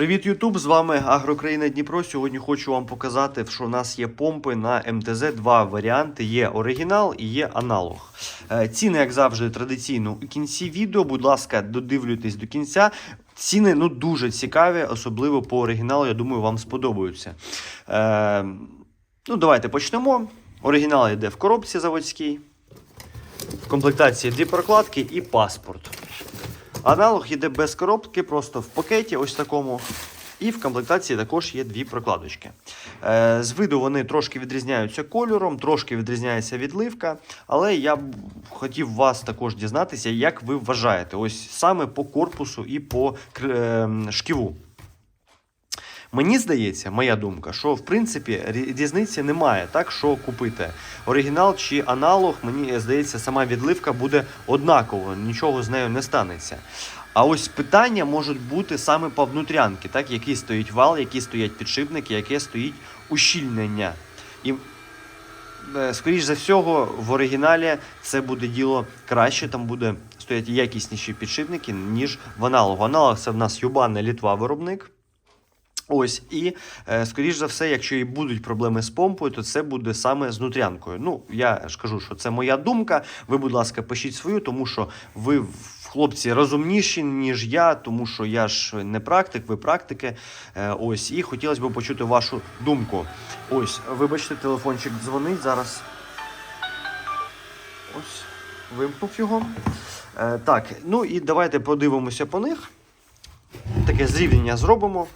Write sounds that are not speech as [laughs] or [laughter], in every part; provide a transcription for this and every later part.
Привіт, Ютуб! З вами Агрокраїна Дніпро. Сьогодні хочу вам показати, що у нас є помпи на МТЗ. Два варіанти: є оригінал і є аналог. Е, Ціни, як завжди, традиційно у кінці відео. Будь ласка, додивлюйтесь до кінця. Ціни ну дуже цікаві, особливо по оригіналу. Я думаю, вам сподобаються. Е, ну, давайте почнемо. Оригінал йде в коробці заводській. В комплектації дві прокладки і паспорт. Аналог йде без коробки, просто в пакеті, ось такому. І в комплектації також є дві прокладочки. Е, з виду вони трошки відрізняються кольором, трошки відрізняється відливка. Але я б хотів вас також дізнатися, як ви вважаєте, ось саме по корпусу і по е, шківу. Мені здається, моя думка, що в принципі різниці немає, так що купити оригінал чи аналог. Мені здається, сама відливка буде однаково, нічого з нею не станеться. А ось питання можуть бути саме по внутрянки, так який стоїть вал, які стоять підшипники, яке стоїть ущільнення. І е, скоріш за всього, в оригіналі це буде діло краще, там буде стоять якісніші підшипники, ніж в аналогу. Аналог це в нас Юбана Літва виробник. Ось, і е, скоріш за все, якщо і будуть проблеми з помпою, то це буде саме з нутрянкою. Ну, я ж кажу, що це моя думка. Ви, будь ласка, пишіть свою, тому що ви, хлопці, розумніші, ніж я, тому що я ж не практик, ви практики. Е, ось, і хотілося б почути вашу думку. Ось, вибачте, телефончик дзвонить зараз. Ось, вимкнув його. Е, так, ну і давайте подивимося по них. Таке зрівняння зробимо.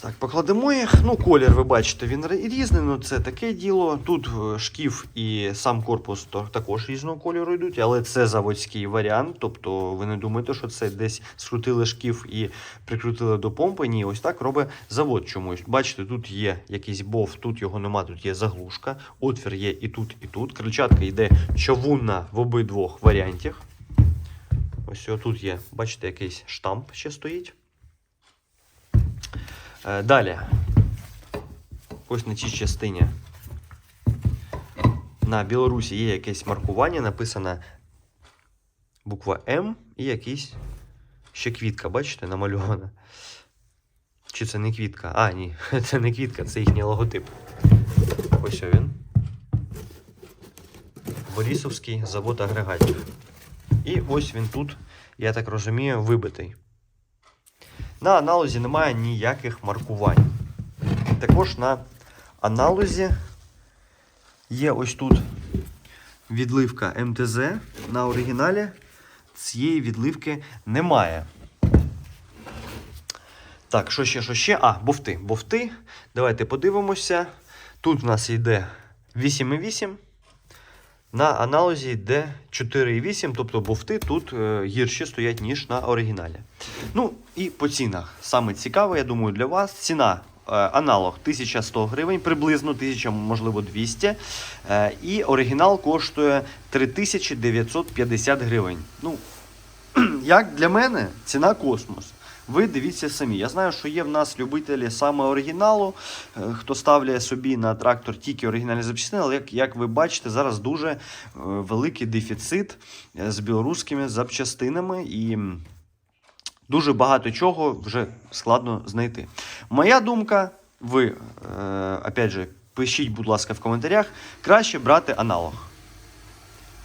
Так, покладемо їх. Ну, колір, ви бачите, він різний, ну це таке діло. Тут е, шкіф і сам корпус також різного кольору йдуть, але це заводський варіант. Тобто ви не думаєте, що це десь скрутили шкіф і прикрутили до помпи. Ні, ось так робить завод чомусь. Бачите, тут є якийсь бов, тут його нема, тут є заглушка. Отвір є і тут, і тут. Крильчатка йде човунна в обидвох варіантах. Ось тут є, бачите, якийсь штамп ще стоїть. Е, Далі. Ось на цій частині. На Білорусі є якесь маркування, написана буква М і якийсь ще квітка, бачите, намальована. Чи це не квітка? А, ні, [laughs] це не квітка, це їхній логотип. Ось він. Борисовський завод агрегатів. І ось він тут, я так розумію, вибитий. На аналозі немає ніяких маркувань. Також на аналозі є ось тут відливка МТЗ. На оригіналі цієї відливки немає. Так, що ще, що ще? А, бовти. Бовти. Давайте подивимося. Тут в нас йде 8,8. На аналозі йде 4,8, тобто бовти тут е, гірші стоять, ніж на оригіналі. Ну і по цінах. Саме цікаве, я думаю, для вас. Ціна е, аналог 1100 гривень, приблизно 1000, можливо, 200. Е, і оригінал коштує 3950 гривень. Ну, [clears throat] як для мене, ціна космос. Ви дивіться самі. Я знаю, що є в нас любителі саме оригіналу, е, хто ставляє собі на трактор тільки оригінальні запчастини, але як, як ви бачите, зараз дуже е, великий дефіцит е, з білоруськими запчастинами і дуже багато чого вже складно знайти. Моя думка, ви, е, опять же, пишіть, будь ласка, в коментарях, краще брати аналог.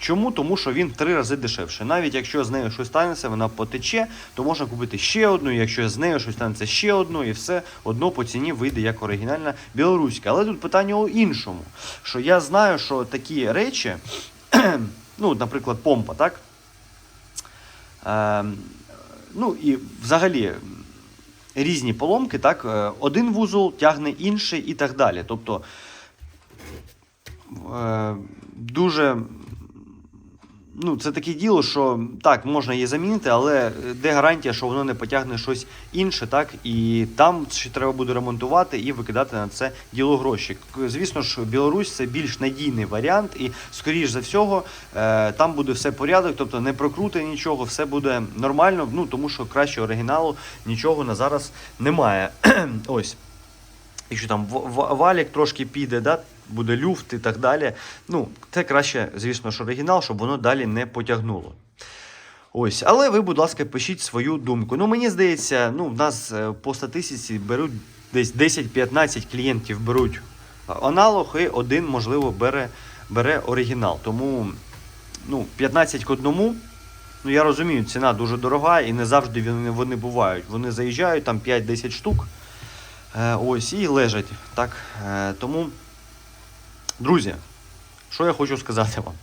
Чому? Тому що він три рази дешевше. Навіть якщо з нею щось станеться, вона потече, то можна купити ще одну. Якщо з нею щось станеться ще одну, і все одно по ціні вийде як оригінальна білоруська. Але тут питання у іншому. Що я знаю, що такі речі, [clears throat] ну, наприклад, помпа, так? Е, ну і взагалі. Різні поломки, так, е, один вузол тягне інший і так далі. Тобто е, дуже ну, це таке діло, що так, можна її замінити, але де гарантія, що воно не потягне щось інше, так? І там ще треба буде ремонтувати і викидати на це діло гроші. Звісно ж, Білорусь це більш надійний варіант, і, скоріш за всього, е, там буде все порядок, тобто не прокрути нічого, все буде нормально, ну тому що краще оригіналу нічого на зараз немає. [clears throat] Ось. Якщо там валік трошки піде, да, буде люфт і так далі. Ну, це краще, звісно ж, оригінал, щоб воно далі не потягнуло. Ось, але ви, будь ласка, пишіть свою думку. Ну, мені здається, ну, в нас е, по статистиці беруть десь 10-15 клієнтів беруть аналог, і один, можливо, бере, бере оригінал. Тому ну, 15 к одному. Ну, я розумію, ціна дуже дорога і не завжди вони, вони бувають. Вони заїжджають там 5-10 штук. Е, ось, і лежать. Так, е, тому, друзі, що я хочу сказати вам.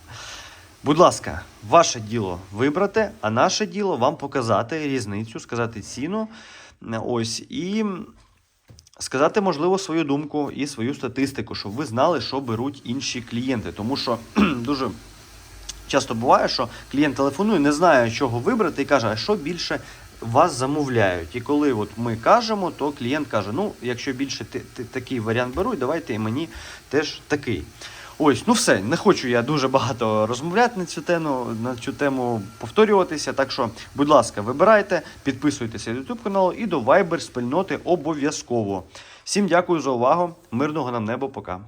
Будь ласка, ваше діло вибрати, а наше діло вам показати різницю, сказати ціну. Ось, і сказати, можливо, свою думку і свою статистику, щоб ви знали, що беруть інші клієнти. Тому що [clears throat] дуже часто буває, що клієнт телефонує, не знає, чого вибрати, і каже, а що більше вас замовляють. І коли от ми кажемо, то клієнт каже: ну, якщо більше ти, ти такий варіант беруть, давайте і мені теж такий. Ось, ну все, не хочу я дуже багато розмовляти на цю тему, на цю тему повторюватися. Так що, будь ласка, вибирайте, підписуйтеся до YouTube каналу і до Viber спільноти обов'язково. Всім дякую за увагу. Мирного нам неба, пока.